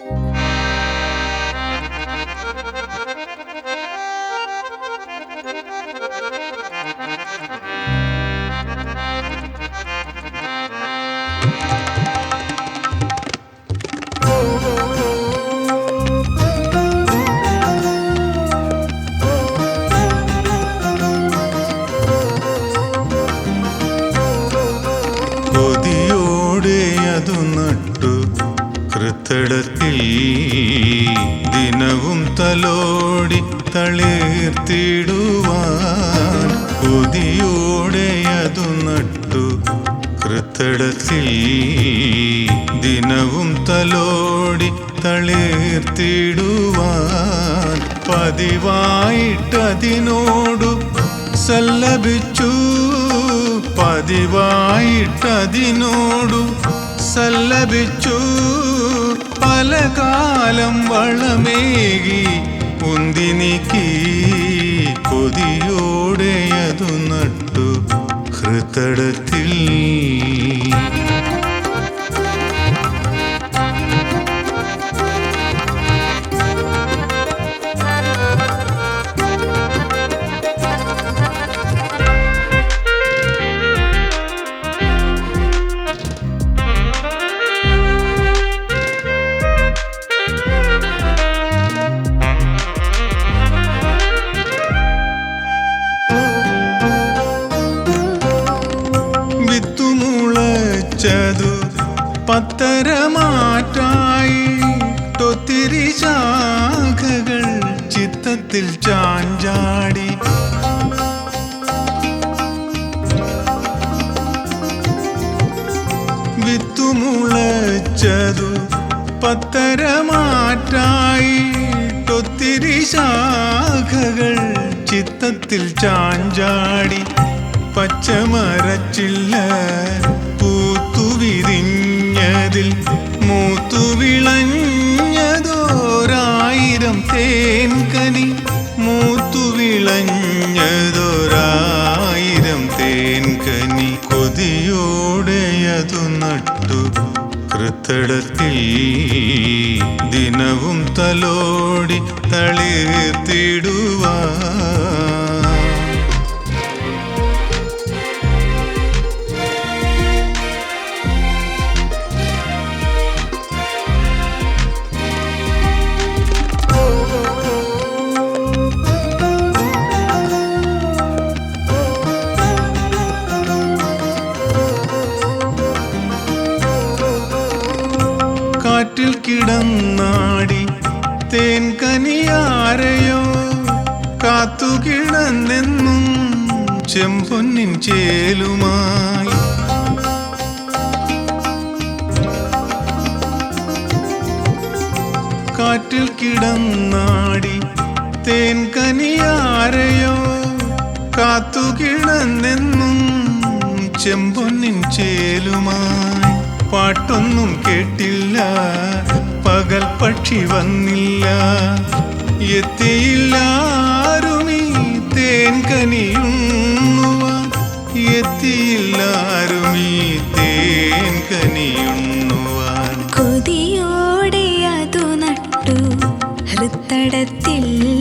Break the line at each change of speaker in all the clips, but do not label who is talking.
കൊതിയോടെ കൃത്തടത്തിൽ ദിനവും തലോടി തളിർത്തിടുവാൻ കൊതിയോടെ അതു നട്ടു. കൃത്തടത്തിൽ ദിനവും തലോടി തളിർത്തിടുവാൻ പതിവായിട്ടതിനോടു സല്ലപിച്ചു. പതിവായിട്ടതിനോടു സല്ലപിച്ചു പല കാലം വളമേകി ഉന്തി നീക്കി കൊതിയോടെയതു നട്ടു ഹൃത്തടത്തിൽ പത്തരമാറ്റായി തൊത്തിരി ശാഖകൾ ചിത്തത്തിൽ ചാഞ്ചാടി. വിത്തുമുളച്ചതു പത്തരമാറ്റായി തൊത്തിരി ശാഖകൾ ചിത്തത്തിൽ ചാഞ്ചാടി. പച്ചമരച്ചില്ല തേൻകനി കൊതിയോടെയതു നട്ടു. കൃത്തടത്തിൽ ദിനവും തലോടി തളിർത്തിടുവാ കാറ്റിൽ കിടന്നാടി തേൻ കനിയാരയോ കാത്തു കിടന്നെന്നും ചെമ്പൊന്നിൻ ചേലുമായി. കാറ്റിൽ കിടന്നാടി തേൻ കനിയാരയോ കാത്തു കിടന്നെന്നും ചെമ്പൊന്നിൻ ചേലുമായി. പാട്ടൊന്നും കേട്ടില്ല. പകൽ പക്ഷി വന്നില്ല. എത്തിയില്ല ആരുമീ? തേൻ കനിയുണ്ണുവാൻ. എത്തിയില്ല ആരുമീ? തേൻ കനിയുണ്ണുവാൻ.
കൊതിയോടെ അതു നട്ടു. ഹൃത്തടത്തിൽ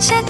夏天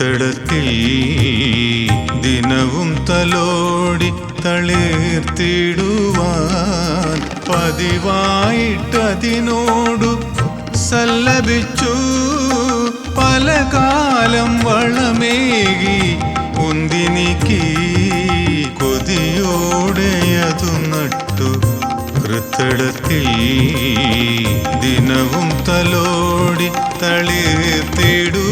തടത്തിൽ ദിനവും തലോടി തളിർത്തിടുവാൻ പതിവായിട്ടതിനോടു സല്ലപിച്ചു. പല കാലം വളമേകി ഉന്തിനിക്ക് കൊതിയോടെയതു നട്ടു. കൃത്തടത്തിൽ ദിനവും തലോടി തളിർത്തിടു